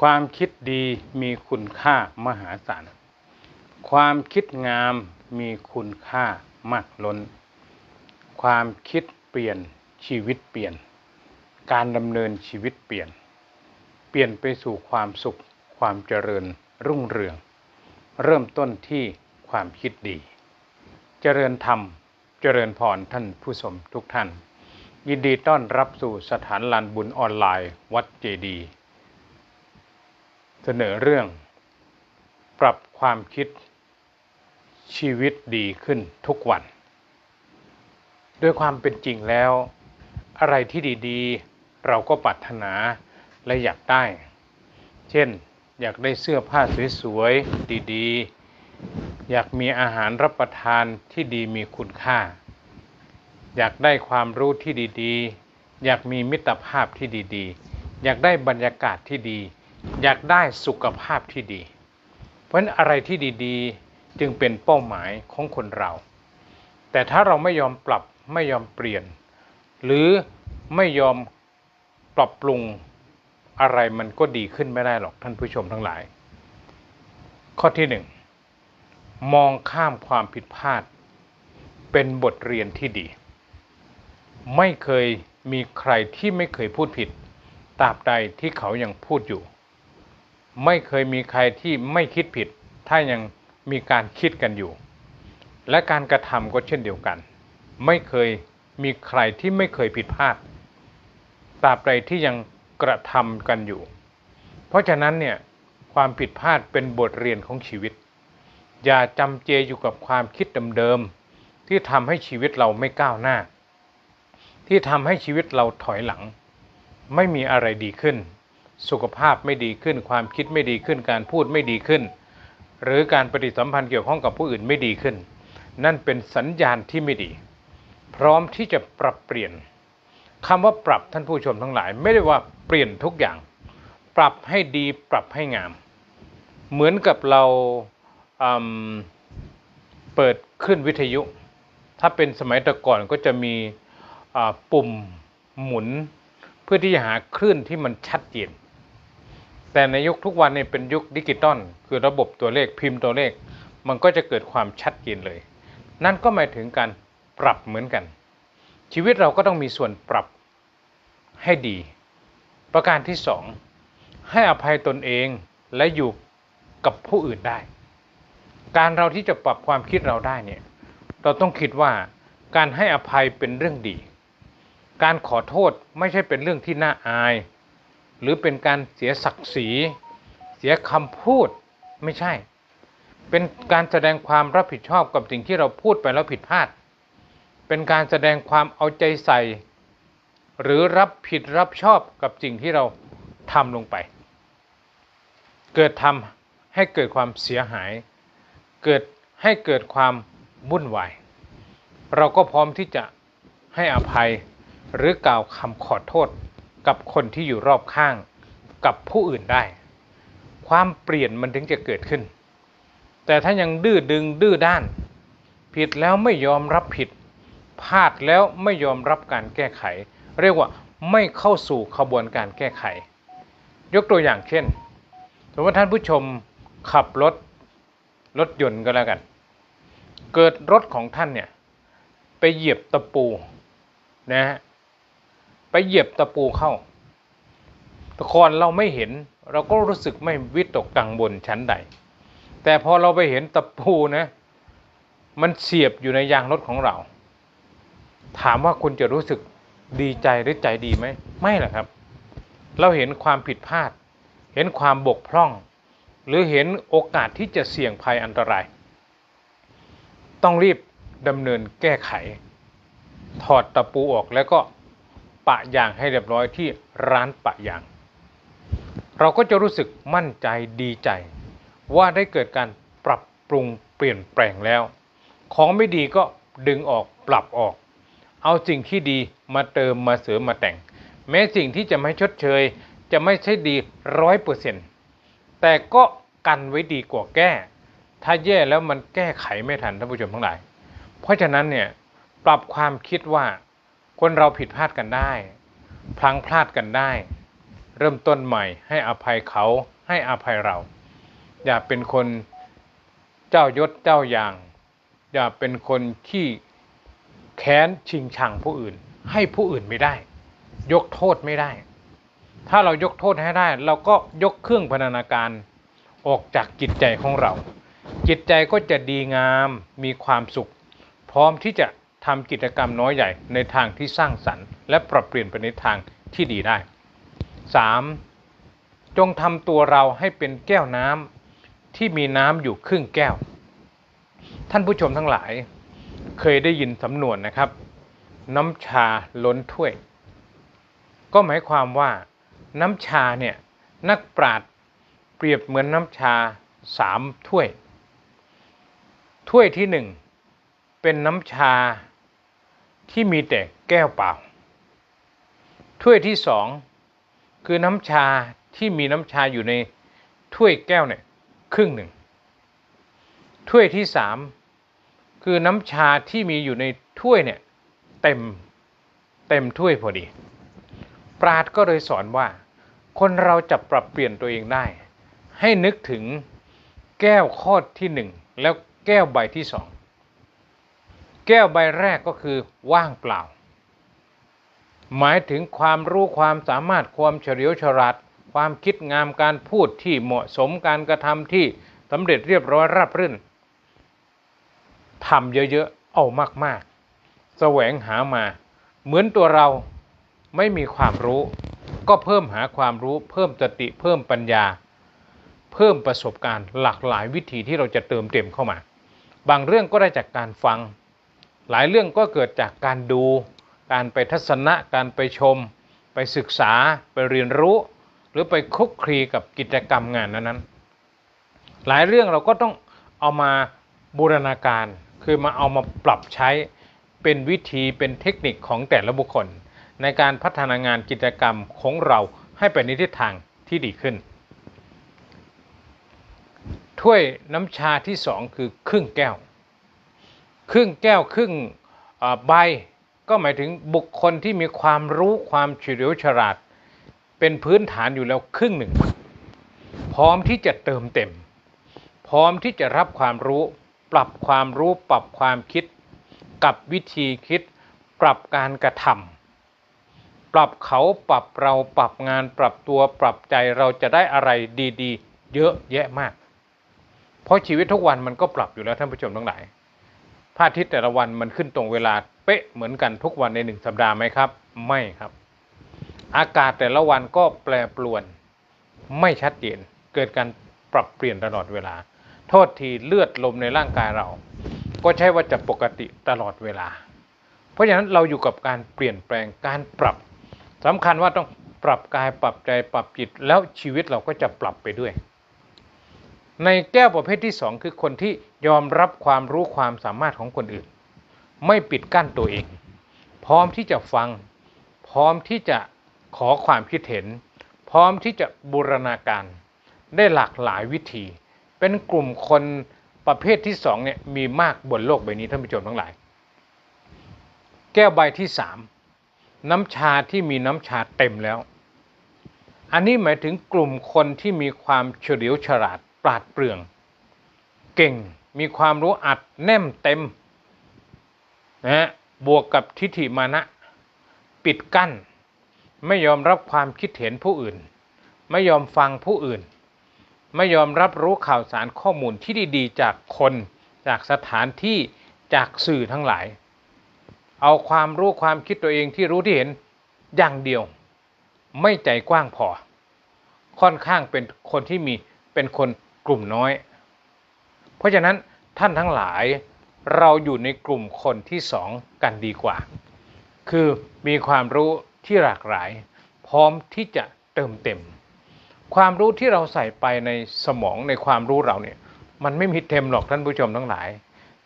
ความคิดดีมีคุณค่ามหาศาล ความคิดงามมีคุณค่ามากล้น ความคิดเปลี่ยนชีวิตเปลี่ยน การดำเนินชีวิตเปลี่ยน เปลี่ยนไปสู่ความสุข ความเจริญรุ่งเรือง เริ่มต้นที่ความคิดดี เจริญธรรม เจริญพรท่านผู้ชมทุกท่าน ยินดีต้อนรับสู่สถานลานบุญออนไลน์ วัดเจดีย์ เสนอเรื่อง ปรับความคิดชีวิตดีขึ้นทุกวัน ด้วยความเป็นจริงแล้ว อะไรที่ดีๆ เราก็ปรารถนาและอยากได้ เช่น อยากได้เสื้อผ้าสวยๆ ดีๆ อยากมีอาหารรับประทานที่ดีมีคุณค่า อยากได้ความรู้ที่ดีๆ อยากมีมิตรภาพที่ดีๆ อยากได้บรรยากาศที่ดี อยากได้สุขภาพที่ดี เพราะฉะนั้นอะไรที่ดีๆจึงเป็นเป้าหมายของคนเรา แต่ถ้าเราไม่ยอมปรับไม่ยอมเปลี่ยน หรือไม่ยอมปรับปรุงอะไรมันก็ดีขึ้นไม่ได้หรอกท่านผู้ชมทั้งหลาย ข้อที่หนึ่งมองข้ามความผิดพลาด เป็นบทเรียนที่ดี ไม่เคยมีใครที่ไม่เคยพูดผิดตราบใดที่เขายังพูดอยู่ ไม่เคยมีใครที่ไม่คิดผิด ถ้ายังมีการคิดกันอยู่ และการกระทำก็เช่นเดียวกัน ไม่เคยมีใครที่ไม่เคยผิดพลาดตราบใดที่ยังกระทำกันอยู่ เพราะฉะนั้นเนี่ยความผิดพลาดเป็นบทเรียนของชีวิต อย่าจำเจอยู่กับความคิดเดิมๆที่ทำให้ชีวิตเราไม่ก้าวหน้า ที่ทำให้ชีวิตเราถอยหลัง ไม่มีอะไรดีขึ้น สุขภาพไม่ดีขึ้น ความคิดไม่ดีขึ้น การพูดไม่ดีขึ้น หรือการปฏิสัมพันธ์เกี่ยวข้องกับผู้อื่นไม่ดีขึ้น นั่นเป็นสัญญาณที่ไม่ดี พร้อมที่จะปรับเปลี่ยนคำว่าปรับท่านผู้ชมทั้งหลาย ไม่ได้ว่าเปลี่ยนทุกอย่าง ปรับให้ดีปรับให้งาม เหมือนกับเราเปิดขึ้นวิทยุ ถ้าเป็นสมัยแต่ก่อนก็จะมีปุ่มหมุนเพื่อที่จะหาคลื่นที่มันชัดเจน แต่ในยุคทุกวันนี้เป็นยุคดิจิตอลคือระบบตัวเลขพิมพ์ตัวเลข มันก็จะเกิดความชัดเจนเลย นั่นก็หมายถึงการปรับเหมือนกัน ชีวิตเราก็ต้องมีส่วนปรับให้ดี ประการที่สองให้อภัยตนเองและอยู่กับผู้อื่นได้ การเราที่จะปรับความคิดเราได้เนี่ยเราต้องคิดว่าการให้อภัยเป็นเรื่องดี การขอโทษไม่ใช่เป็นเรื่องที่น่าอาย หรือเป็นการเสียศักดิ์ศรี เสียคำพูดไม่ใช่ เป็นการแสดงความรับผิดชอบกับสิ่งที่เราพูดไปแล้วผิดพลาด เป็นการแสดงความเอาใจใส่ หรือรับผิดรับชอบกับสิ่งที่เราทำลงไป เกิดทำให้เกิดความเสียหาย เกิดให้เกิดความวุ่นวาย เราก็พร้อมที่จะให้อภัยหรือกล่าวคำขอโทษ กับคนที่อยู่รอบข้างกับผู้อื่นได้ ความเปลี่ยนมันถึงจะเกิดขึ้น แต่ถ้ายังดื้อดึงดื้อด้าน ผิดแล้วไม่ยอมรับผิดพลาดแล้วไม่ยอมรับการแก้ไข เรียกว่าไม่เข้าสู่ขบวนการแก้ไข ยกตัวอย่างเช่นสมมติท่านผู้ชมขับรถรถยนต์ก็แล้วกัน เกิดรถของท่านเนี่ยไปเหยียบตะปูนะฮะ ไปเหยียบตะปูเข้าตะคอนเราไม่เห็น เราก็รู้สึกไม่วิตกกังวลชั้นใด แต่พอเราไปเห็นตะปูนะ มันเสียบอยู่ในยางรถของเรา ถามว่าคุณจะรู้สึกดีใจหรือใจดีไหมไม่หรอกครับ เราเห็นความผิดพลาด เห็นความบกพร่อง หรือเห็นโอกาสที่จะเสี่ยงภัยอันตราย ต้องรีบดำเนินแก้ไข ถอดตะปูออกแล้วก็ ปะยางให้เรียบร้อยที่ร้านปะยาง เราก็จะรู้สึกมั่นใจดีใจ ว่าได้เกิดการปรับปรุงเปลี่ยนแปลงแล้ว ของไม่ดีก็ดึงออกปรับออก เอาสิ่งที่ดีมาเติมมาเสริมมาแต่ง แม้สิ่งที่จะไม่ชดเชย จะไม่ใช่ดีร้อยเปอร์เซ็นต์แต่ก็กันไว้ดีกว่าแก้ ถ้าแย่แล้วมันแก้ไขไม่ทันท่านผู้ชมทั้งหลาย เพราะฉะนั้นเนี่ยปรับความคิดว่า คนเราผิดพลาดกันได้ พลังพลาดกันได้ เริ่มต้นใหม่ให้อภัยเขาให้อภัยเรา อย่าเป็นคนเจ้ายศเจ้าอย่าง อย่าเป็นคนที่แค้นชิงชังผู้อื่น ให้ผู้อื่นไม่ได้ ยกโทษไม่ได้ ถ้าเรายกโทษให้ได้ เราก็ยกเครื่องพรรณนาการออกจากจิตใจของเรา จิตใจก็จะดีงามมีความสุข พร้อมที่จะ ทำกิจกรรมน้อยใหญ่ในทางที่สร้างสรรค์ และปรับเปลี่ยนไปในทางที่ดีได้ 3. จงทำตัวเราให้เป็นแก้วน้ำที่มีน้ำอยู่ครึ่งแก้ว ท่านผู้ชมทั้งหลาย เคยได้ยินสำนวนนะครับ น้ำชาล้นถ้วย ก็หมายความว่า น้ำชาเนี่ยนักปราชญ์เปรียบเหมือนน้ำชาสามถ้วย ถ้วยที่หนึ่งเป็นน้ำชา ที่มีแต่แก้วเปล่า ถ้วยที่สองคือน้ำชาที่มีน้ำชาอยู่ในถ้วยแก้วเนี่ยครึ่งหนึ่ง ถ้วยที่สามคือน้ำชาที่มีอยู่ในถ้วยเนี่ยเต็มเต็มถ้วยพอดี ปราดก็เลยสอนว่า คนเราจะปรับเปลี่ยนตัวเองได้ ให้นึกถึงแก้วข้อที่หนึ่งแล้วแก้วใบที่สอง แก้วใบแรกก็คือว่างเปล่า หมายถึงความรู้ความสามารถความเฉลียวฉลาดความคิดงามการพูดที่เหมาะสมการกระทำที่สำเร็จเรียบร้อยราบรื่นทำเยอะๆ เอามากๆ แสวงหามา เหมือนตัวเราไม่มีความรู้ ก็เพิ่มหาความรู้ เพิ่มสติเพิ่มปัญญา เพิ่มประสบการณ์หลากหลายวิธีที่เราจะเติมเต็มเข้ามา บางเรื่องก็ได้จากการฟัง หลายเรื่องก็เกิดจากการดู การไปทัศนะการไปชม ไปศึกษาไปเรียนรู้ หรือไปคลุกคลีกับกิจกรรมงานนั้นๆหลายเรื่องเราก็ต้องเอามาบูรณาการ คือมาเอามาปรับใช้เป็นวิธีเป็นเทคนิคของแต่ละบุคคล ในการพัฒนางานกิจกรรมของเราให้ไปในทิศทางที่ดีขึ้น ถ้วยน้ำชาที่สองคือครึ่งแก้ว ครึ่งแก้วครึ่งใบ ก็หมายถึงบุคคลที่มีความรู้ความเฉลียวฉลาด เป็นพื้นฐานอยู่แล้วครึ่งหนึ่ง พร้อมที่จะเติมเต็ม พร้อมที่จะรับความรู้ ปรับความรู้ปรับความคิด กับวิธีคิด ปรับการกระทำปรับเขาปรับเราปรับงานปรับตัวปรับใจเราจะได้อะไรดี ๆ เยอะแยะมาก เพราะชีวิตทุกวันมันก็ปรับอยู่แล้วท่านผู้ชมทั้งหลาย พระอาทิตย์แต่ละวันมันขึ้นตรงเวลาเป๊ะเหมือนกันทุกวันในหนึ่งสัปดาห์ไหมครับ ไม่ครับ อากาศแต่ละวันก็แปรปรวน ไม่ชัดเจนเกิดการปรับเปลี่ยนตลอดเวลา โทษทีเลือดลมในร่างกายเรา ก็ใช่ว่าจะปกติตลอดเวลา เพราะฉะนั้นเราอยู่กับการเปลี่ยนแปลงการปรับสำคัญว่าต้องปรับกายปรับใจปรับจิตแล้วชีวิตเราก็จะปรับไปด้วย ในแก้วประเภทที่สองคือคนที่ยอมรับความรู้ความสามารถของคนอื่น ไม่ปิดกั้นตัวเอง พร้อมที่จะฟัง พร้อมที่จะขอความคิดเห็น พร้อมที่จะบูรณาการ ได้หลากหลายวิธี เป็นกลุ่มคนประเภทที่สองเนี่ยมีมากบนโลกใบนี้ท่านผู้ชมทั้งหลาย แก้วใบที่สามน้ำชาที่มีน้ำชาเต็มแล้ว อันนี้หมายถึงกลุ่มคนที่มีความเฉลียวฉลาด ปราดเปรื่อง เก่งมีความรู้อัดแน่มเต็มนะฮะบวกกับทิฏฐิมานะ ปิดกั้น ไม่ยอมรับความคิดเห็นผู้อื่น ไม่ยอมฟังผู้อื่น ไม่ยอมรับรู้ข่าวสารข้อมูลที่ดีๆ จากคนจากสถานที่จากสื่อทั้งหลาย เอาความรู้ความคิดตัวเองที่รู้ที่เห็นอย่างเดียว ไม่ใจกว้างพอ ค่อนข้างเป็นคนที่มีเป็นคน กลุ่มน้อย เพราะฉะนั้นท่านทั้งหลายเราอยู่ในกลุ่มคนที่สองกันดีกว่า คือมีความรู้ที่หลากหลาย พร้อมที่จะเติมเต็ม ความรู้ที่เราใส่ไปในสมองในความรู้เราเนี่ย มันไม่มีเต็มหรอกท่านผู้ชมทั้งหลาย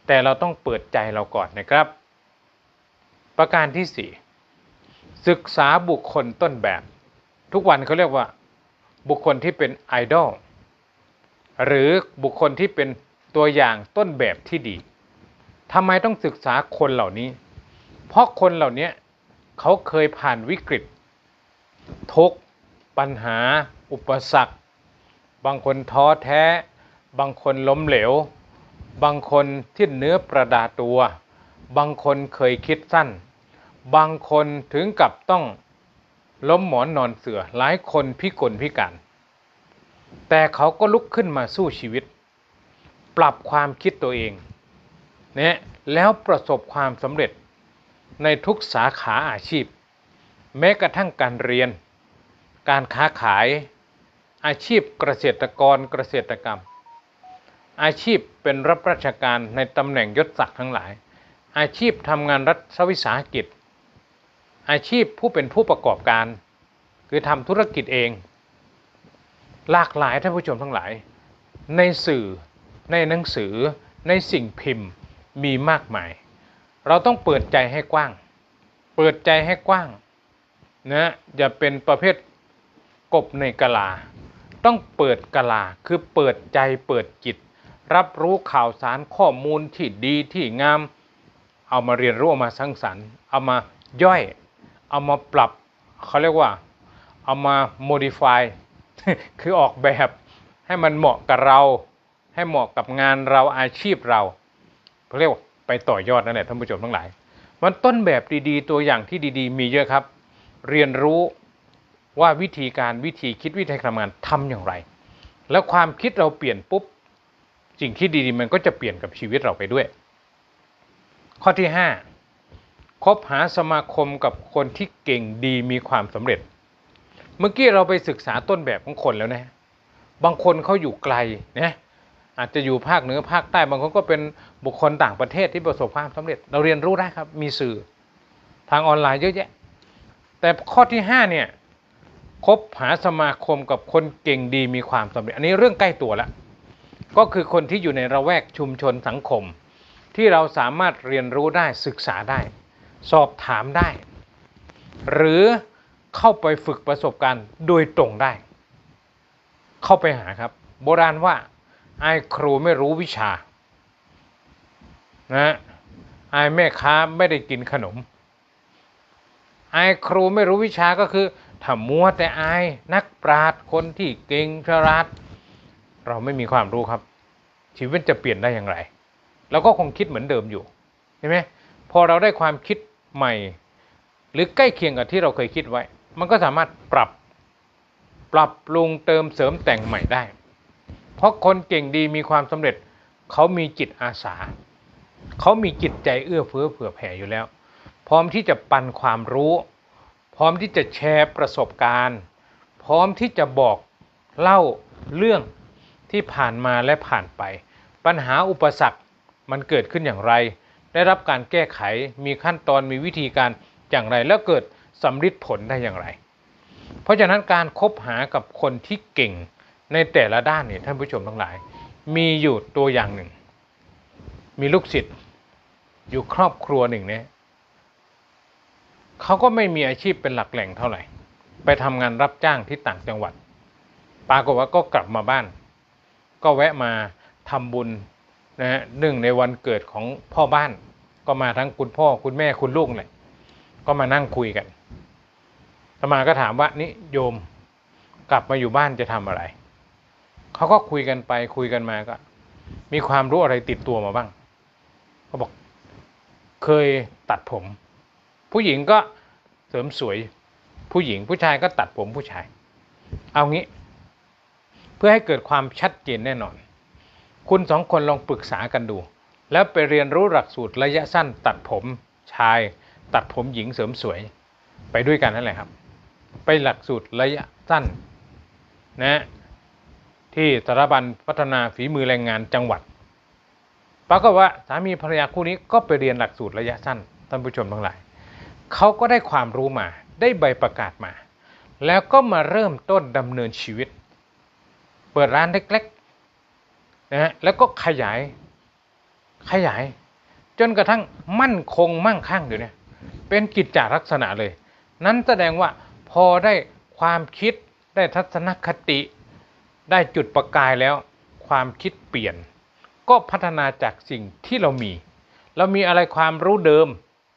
แต่เราต้องเปิดใจเราก่อนนะครับ ประการที่สี่ศึกษาบุคคลต้นแบบ ทุกวันเขาเรียกว่า บุคคลที่เป็นไอดอล หรือบุคคลที่เป็นตัวอย่างต้นแบบที่ดีทำไมต้องศึกษาคนเหล่านี้ เพราะคนเหล่านี้เขาเคยผ่านวิกฤต ทุกปัญหา อุปสรรค บางคนท้อแท้ บางคนล้มเหลว บางคนที่เนื้อประดาตัว บางคนเคยคิดสั้น บางคนถึงกับต้องล้มหมอนนอนเสือหลายคนพิกลพิการ แต่เขาก็ลุกขึ้นมาสู้ชีวิต ปรับความคิดตัวเองเนี่ยแล้วประสบความสำเร็จในทุกสาขาอาชีพ แม้กระทั่งการเรียน การค้าขาย อาชีพเกษตรกรเกษตรกรรม อาชีพเป็นรับราชการในตำแหน่งยศศักดิ์ทั้งหลาย อาชีพทำงานรัฐวิสาหกิจ อาชีพผู้เป็นผู้ประกอบการ คือทำธุรกิจเอง หลากหลายท่านผู้ชมทั้งหลาย ในสื่อในหนังสือในสิ่งพิมพ์มีมากมาย เราต้องเปิดใจให้กว้าง เปิดใจให้กว้างนะอย่าเป็นประเภทกบในกะลา ต้องเปิดกะลาคือเปิดใจเปิดจิต รับรู้ข่าวสารข้อมูลที่ดีที่งาม เอามาเรียนรู้เอามาสร้างสรรค์ เอามาย่อย เอามาปรับเขาเรียกว่า เอามา modify คือออกแบบให้มันเหมาะกับเรา ให้เหมาะกับงานเราอาชีพเราเขาเรียกว่าไปต่อยอดนั่นแหละท่านผู้ชมทั้งหลายมันต้นแบบดีๆ ตัวอย่างที่ดีๆ มีเยอะครับ เรียนรู้ว่าวิธีการวิธีคิดวิธีทำงานทำอย่างไร แล้วความคิดเราเปลี่ยนปุ๊บสิ่งที่ดีๆ มันก็จะเปลี่ยนกับชีวิตเราไปด้วย ข้อที่ 5คบหาสมาคมกับคนที่เก่งดีมีความสำเร็จ เมื่อกี้เราไปศึกษาต้นแบบของคนแล้วนะ บางคนเขาอยู่ไกลนะอาจจะอยู่ภาคเหนือภาคใต้บางคนก็เป็นบุคคลต่างประเทศที่ประสบความสำเร็จ เราเรียนรู้ได้ครับ มีสื่อทางออนไลน์เยอะแยะ แต่ข้อที่5เนี่ยคบหาสมาคมกับคนเก่งดีมีความสำเร็จ อันนี้เรื่องใกล้ตัวแล้วก็คือคนที่อยู่ในระแวกชุมชนสังคม ที่เราสามารถเรียนรู้ได้ศึกษาได้ สอบถามได้ หรือ เข้าไปฝึกประสบการณ์โดยตรงได้ เข้าไปหาครับ โบราณว่าไอ้ครูไม่รู้วิชานะไอ้แม่ค้าไม่ได้กินขนมไอ้ครูไม่รู้วิชาก็คือถ้ามัวแต่อายนักปราชญ์คนที่เก่งฉลาดเราไม่มีความรู้ครับ ชีวิตจะเปลี่ยนได้อย่างไรเราก็คงคิดเหมือนเดิมอยู่เห็นไหมพอเราได้ความคิดใหม่ หรือใกล้เคียงกับที่เราเคยคิดไว้ มันก็สามารถปรับปรับปรุงเติมเสริมแต่งใหม่ได้ เพราะคนเก่งดีมีความสำเร็จเขามีจิตอาสา เขามีจิตใจเอื้อเฟื้อเผื่อแผ่อยู่แล้ว พร้อมที่จะปันความรู้ พร้อมที่จะแชร์ประสบการณ์ พร้อมที่จะบอกเล่าเรื่องที่ผ่านมาและผ่านไป ปัญหาอุปสรรคมันเกิดขึ้นอย่างไร ได้รับการแก้ไขมีขั้นตอนมีวิธีการอย่างไรแล้วเกิด สำฤทธิ์ผลได้อย่างไร เพราะฉะนั้นการครบหากับคนที่เก่งในแต่ละด้านเนี่ยท่านผู้ชมทั้งหลาย มีอยู่ตัวอย่างหนึ่ง มีลูกศิษย์อยู่ครอบครัวหนึ่งเนี่ยเขาก็ไม่มีอาชีพเป็นหลักแหล่งเท่าไหร่ ไปทำงานรับจ้างที่ต่างจังหวัด ปรากฏว่าก็กลับมาบ้าน ก็แวะมาทำบุญนะฮะหนึ่งในวันเกิดของพ่อบ้าน ก็มาทั้งคุณพ่อคุณแม่คุณลูกเลยก็มานั่งคุยกัน ตมาก็ถามว่านี่โยมกลับมาอยู่บ้านจะทำอะไร เขาก็คุยกันไปคุยกันมาก็ มีความรู้อะไรติดตัวมาบ้างเขาบอก เคยตัดผม ผู้หญิงก็เสริมสวย ผู้หญิงผู้ชายก็ตัดผมผู้ชาย เอางี้ เพื่อให้เกิดความชัดเจนแน่นอน คุณสองคนลองปรึกษากันดู แล้วไปเรียนรู้หลักสูตรระยะสั้น ตัดผมชาย ตัดผมหญิงเสริมสวย ไปด้วยกันนั่นแหละครับ ไปหลักสูตรระยะสั้นนะที่สถาบันพัฒนาฝีมือแรงงานจังหวัดปรากฏว่าสามีภรรยาคู่นี้ก็ไปเรียนหลักสูตรระยะสั้นท่านผู้ชมทั้งหลายเขาก็ได้ความรู้มา ได้ใบประกาศมา แล้วก็มาเริ่มต้นดำเนินชีวิต เปิดร้านเล็กๆนะฮะแล้วก็ขยาย ขยาย จนกระทั่งมั่นคงมั่งคั่งอยู่เนี่ยเป็นกิจจาลักษณะเลย นั้นแสดงว่า พอได้ความคิดได้ทัศนคติ ได้จุดประกายแล้ว ความคิดเปลี่ยน ก็พัฒนาจากสิ่งที่เรามี เรามีอะไรความรู้เดิม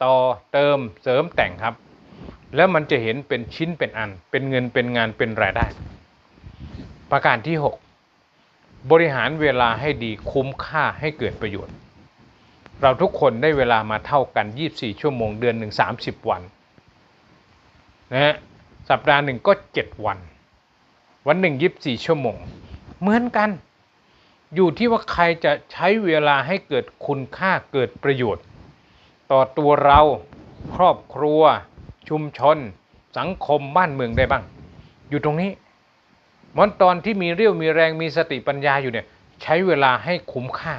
ต่อเติมเสริมแต่งครับ แล้วมันจะเห็นเป็นชิ้นเป็นอัน เป็นเงินเป็นงานเป็นรายได้ ประการที่ 6 บริหารเวลาให้ดีคุ้มค่าให้เกิดประโยชน์ เราทุกคนได้เวลามาเท่ากัน 24 ชั่วโมงเดือนหนึ่ง30 วันนะฮะ สัปดาห์หนึ่งก็ 7 วัน วันหนึ่ง24ชั่วโมง เหมือนกัน อยู่ที่ว่าใครจะใช้เวลาให้เกิดคุณค่าเกิดประโยชน์ ต่อตัวเราครอบครัว ชุมชน สังคมบ้านเมืองได้บ้าง อยู่ตรงนี้มันตอนที่มีเรี่ยวมีแรงมีสติปัญญาอยู่เนี่ย ใช้เวลาให้คุ้มค่า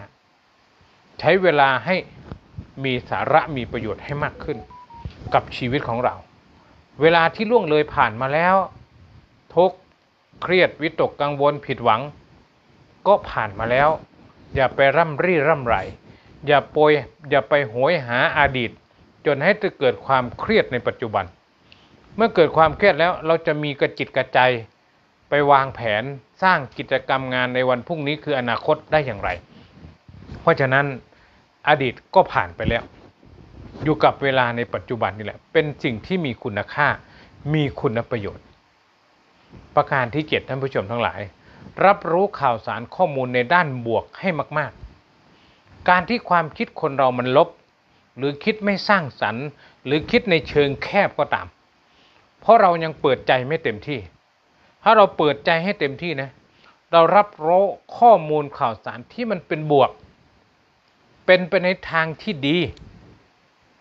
ใช้เวลาให้มีสาระมีประโยชน์ให้มากขึ้น กับชีวิตของเรา เวลาที่ล่วงเลยผ่านมาแล้ว ทุกเครียดวิตกกังวลผิดหวัง ก็ผ่านมาแล้ว อย่าไปร่ำรี่ร่ำไร อย่าโปยอย่าไปโหยหาอาดีต จนให้เกิดความเครียดในปัจจุบัน เมื่อเกิดความเครียดแล้วเราจะมีกระจิตกระใจ ไปวางแผนสร้างกิจกรรมงานในวันพรุ่งนี้คืออนาคตได้อย่างไร เพราะฉะนั้นอดีตก็ผ่านไปแล้ว อยู่กับเวลาในปัจจุบันนี่แหละ เป็นสิ่งที่มีคุณค่า มีคุณประโยชน์ ประการที่7ท่านผู้ชมทั้งหลาย รับรู้ข่าวสารข้อมูลในด้านบวกให้มาก ๆ การที่ความคิดคนเรามันลบ หรือคิดไม่สร้างสรรค์ หรือคิดในเชิงแคบก็ตาม เพราะเรายังเปิดใจไม่เต็มที่ ถ้าเราเปิดใจให้เต็มที่นะ เรารับรู้ข้อมูลข่าวสารที่มันเป็นบวก เป็นไปในทางที่ดี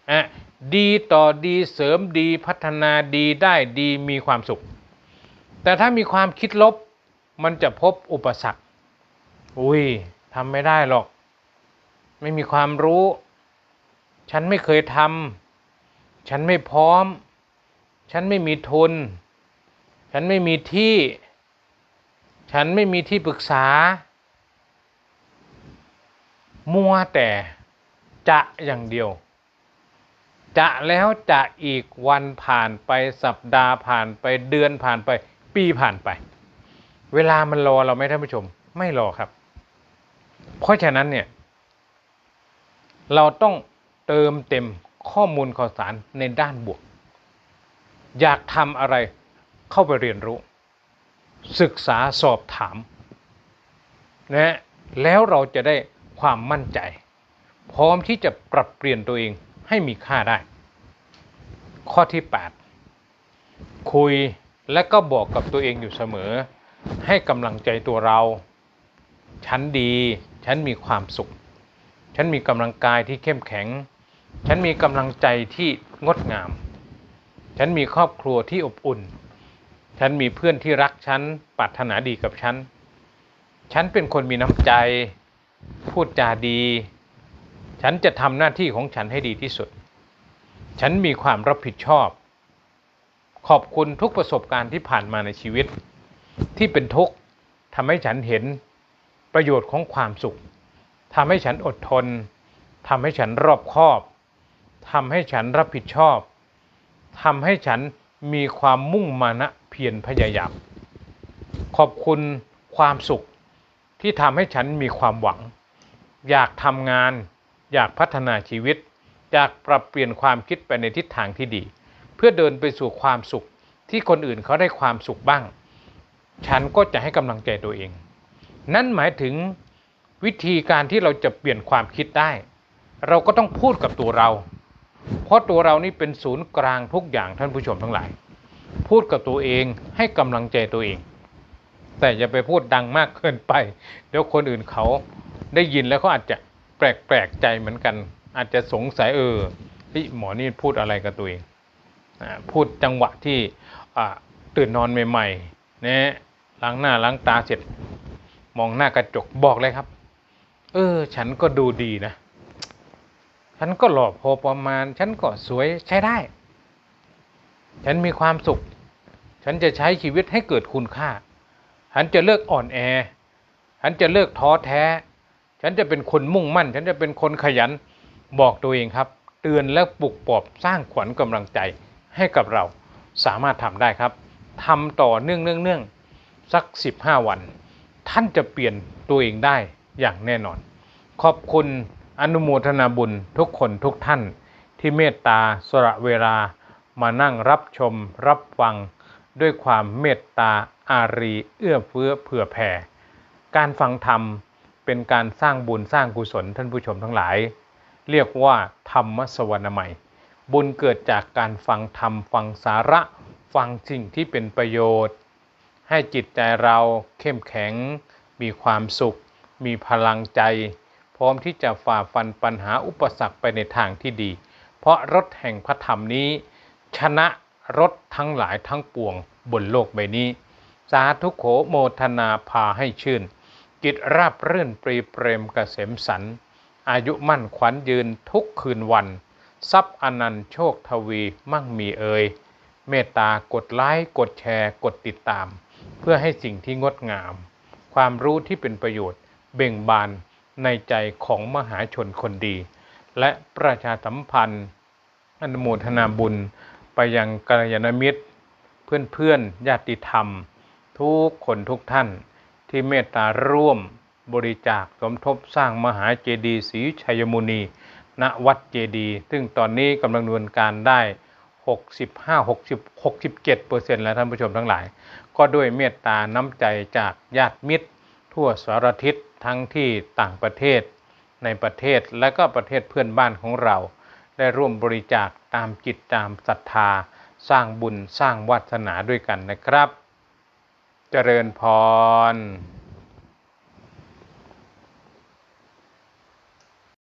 อะดีต่อดีเสริมดีพัฒนาดีได้ดีมีความสุข แต่ถ้ามีความคิดลบมันจะพบอุปสรรค อุ้ยทำไม่ได้หรอก ไม่มีความรู้ ฉันไม่เคยทำฉันไม่พร้อม ฉันไม่มีทุน ฉันไม่มีที่ ฉันไม่มีที่ปรึกษา มัวแต่จะอย่างเดียว จะแล้วจะอีกวันผ่านไปสัปดาห์ผ่านไปเดือนผ่านไป ปีผ่านไป เวลามันรอเราไหมท่านผู้ชม ไม่รอครับ เพราะฉะนั้นเนี่ย เราต้องเติมเต็มข้อมูลข่าวสารในด้านบวก อยากทำอะไรเข้าไปเรียนรู้ ศึกษาสอบถามนะแล้วเราจะได้ความมั่นใจ พร้อมที่จะปรับเปลี่ยนตัวเอง ให้มีค่าได้ ข้อที่ 8 คุยและก็บอกกับตัวเองอยู่เสมอ ให้กำลังใจตัวเรา ฉันดี ฉันมีความสุข ฉันมีกำลังกายที่เข้มแข็ง ฉันมีกำลังใจที่งดงาม ฉันมีครอบครัวที่อบอุ่น ฉันมีเพื่อนที่รักฉันปรารถนาดีกับฉัน ฉันเป็นคนมีน้ำใจ พูดจาดี ฉันจะทำหน้าที่ของฉันให้ดีที่สุด ฉันมีความรับผิดชอบ ขอบคุณทุกประสบการณ์ที่ผ่านมาในชีวิต ที่เป็นทุกข์ทำให้ฉันเห็นประโยชน์ของความสุขทำให้ฉันอดทนทำให้ฉันรอบคอบทำให้ฉันรับผิดชอบทำให้ฉันมีความมุ่งมานะเพียรพยายาม ขอบคุณความสุขที่ทำให้ฉันมีความหวัง อยากทำงาน อยากพัฒนาชีวิต อยากปรับเปลี่ยนความคิดไปในทิศทางที่ดี เพื่อเดินไปสู่ความสุขที่คนอื่นเขาได้ความสุขบ้าง ฉันก็จะให้กำลังใจตัวเอง นั่นหมายถึงวิธีการที่เราจะเปลี่ยนความคิดได้ เราก็ต้องพูดกับตัวเรา เพราะตัวเรานี่เป็นศูนย์กลางทุกอย่างท่านผู้ชมทั้งหลาย พูดกับตัวเองให้กำลังใจตัวเอง แต่อย่าไปพูดดังมากเกินไป เดี๋ยวคนอื่นเขาได้ยินแล้วเขาอาจจะ แปลกๆใจเหมือนกัน อาจจะสงสัยเออที่หมอนี่พูดอะไรกับตัวเองพูดจังหวะที่ตื่นนอนใหม่ๆนะล้างหน้าล้างตาเสร็จ มองหน้ากระจกบอกเลยครับ เออ ฉันก็ดูดีนะ ฉันก็หล่อพอประมาณ ฉันก็สวยใช้ได้ ฉันมีความสุข ฉันจะใช้ชีวิตให้เกิดคุณค่า ฉันจะเลิกอ่อนแอ ฉันจะเลิกท้อแท้ ฉันจะเป็นคนมุ่งมั่น ฉันจะเป็นคนขยันบอกตัวเองครับ เตือนและปลุกปลอบสร้างขวัญกำลังใจให้กับเราสามารถทำได้ครับทำต่อเนื่องเนื่องเนื่องสัก 15 วัน ท่านจะเปลี่ยนตัวเองได้อย่างแน่นอน ขอบคุณอนุโมทนาบุญทุกคนทุกท่านที่เมตตาสละเวลามานั่งรับชมรับฟัง ด้วยความเมตตาอารีเอื้อเฟื้อเผื่อแผ่ การฟังธรรม เป็นการสร้างบุญสร้างกุศลท่านผู้ชมทั้งหลาย เรียกว่าธรรมสวรรณใหม่บุญเกิดจากการฟังธรรมฟังสาระ ฟังสิ่งที่เป็นประโยชน์ ให้จิตใจเราเข้มแข็ง มีความสุข มีพลังใจ พร้อมที่จะฝ่าฟันปัญหาอุปสรรคไปในทางที่ดี เพราะรถแห่งพระธรรมนี้ ชนะรถทั้งหลายทั้งปวงบนโลกใบนี้ สาธุโขโมทนาพาให้ชื่น จิตราบรื่นปรีเปรมกเกษมสัน อายุมั่นขวัญยืนทุกคืนวัน ทรัพย์อนันต์โชคทวีมั่งมีเอ่ยเมตตากดไลค์กดแชร์ กดติดตาม เพื่อให้สิ่งที่งดงาม ความรู้ที่เป็นประโยชน์เบ่งบานในใจของมหาชนคนดี และประชาสัมพันธ์อนุโมทนาบุญไปยังกัลยาณมิตร เพื่อนๆญาติธรรม ทุกคนทุกท่าน ที่เมตตาร่วมบริจาคสมทบสร้างมหาเจดีย์ศรีชัยมุนี ณวัดเจดีย์ซึ่งตอนนี้กำลังดำเนินการได้ 65 60 67เปอร์เซ็นต์แล้วท่านผู้ชมทั้งหลาย ก็ด้วยเมตตาน้ำใจจากญาติมิตร ทั่วสารทิศทั้งที่ต่างประเทศในประเทศและก็ประเทศเพื่อนบ้านของเรา ได้ร่วมบริจาคตามจิตตามศรัทธา สร้างบุญสร้างวาสนาด้วยกันนะครับ เจริญพร